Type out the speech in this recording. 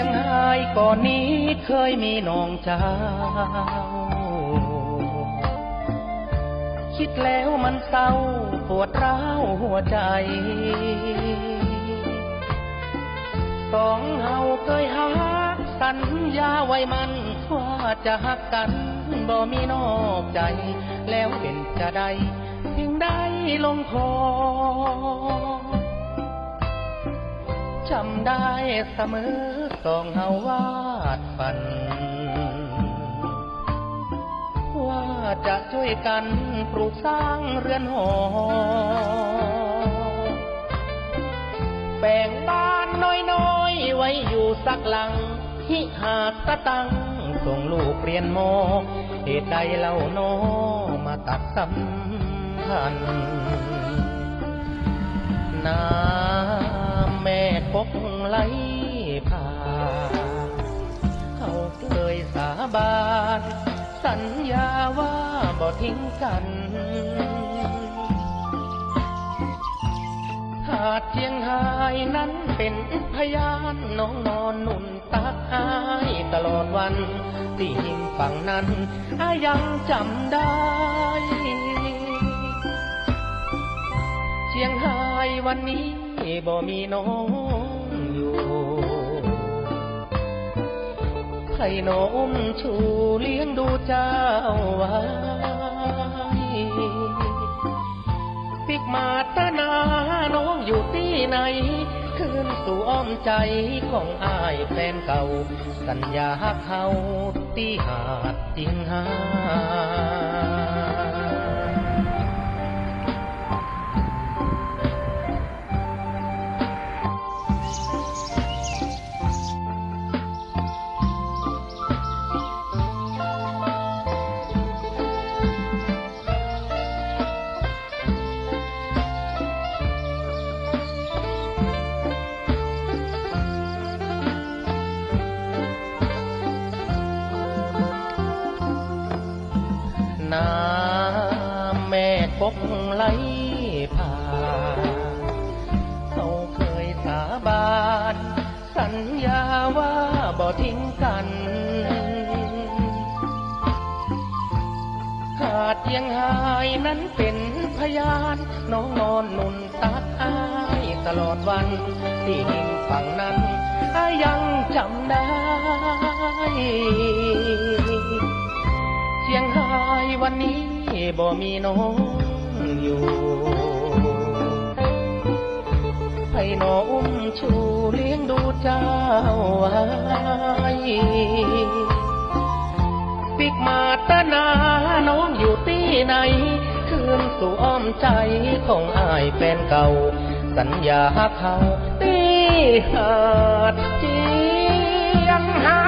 ยงอนนี้เคยมีน้องเจ้า คิดแล้วมันเศร้าปวดร้าวหัวใจ สองเฮาเคยหักสัญญาไว้มันว่าจะหักกันบ่มีนอกใจ แล้วเป็นจะได้ถึงได้ลงคอ จำได้เสมอสองเฮาวาดฝัน ว่าจะช่วยกันปลูกสร้างเรือนหอ แบ่งบ้านน้อยๆ ไว้อยู่สักหลัง ที่หาดตะตัง ส่งลูกเรียนมอเหตุใดเล่าน้อมาตัดสัมพันธ์น้ำานสัญญาว่าบ่ทิ้งกันหาดเชียงหายนั้นเป็นพยานน้องนอนหนุนตักอายตลอดวัน ที่หิมฝั่งนั้นอายังจำได้ เชียงหายวันนี้บ่มีน้องอยู่ ให้น้องชูเลี้ยงดูเจ้าไว้ปิกมาตนาน้องอยู่ที่ไหน คืนสู่อ้อมใจของอายแฟนเก่า สัญญาฮักเฮาที่หาดจริงหา น้ำแม่คกไหลผ่าน เขาเคยสาบาน สัญญาว่าบ่ทิ้งกัน หาดเชียงหายนั้นเป็นพยาน น้องนอนนุนตักอายตลอดวัน ที่หิมฝั่งนั้นอายังจำได้เชียงห วันนี้บ่มีน้องอยู่ให้น้องอุ้มชูเลี้ยงดูเจ้าไว้ปิกมาตนาน้องอยู่ที่ไหน คืนสู่อ้อมใจของอายแฟนเก่า สัญญาเขาที่หาดเจียงหา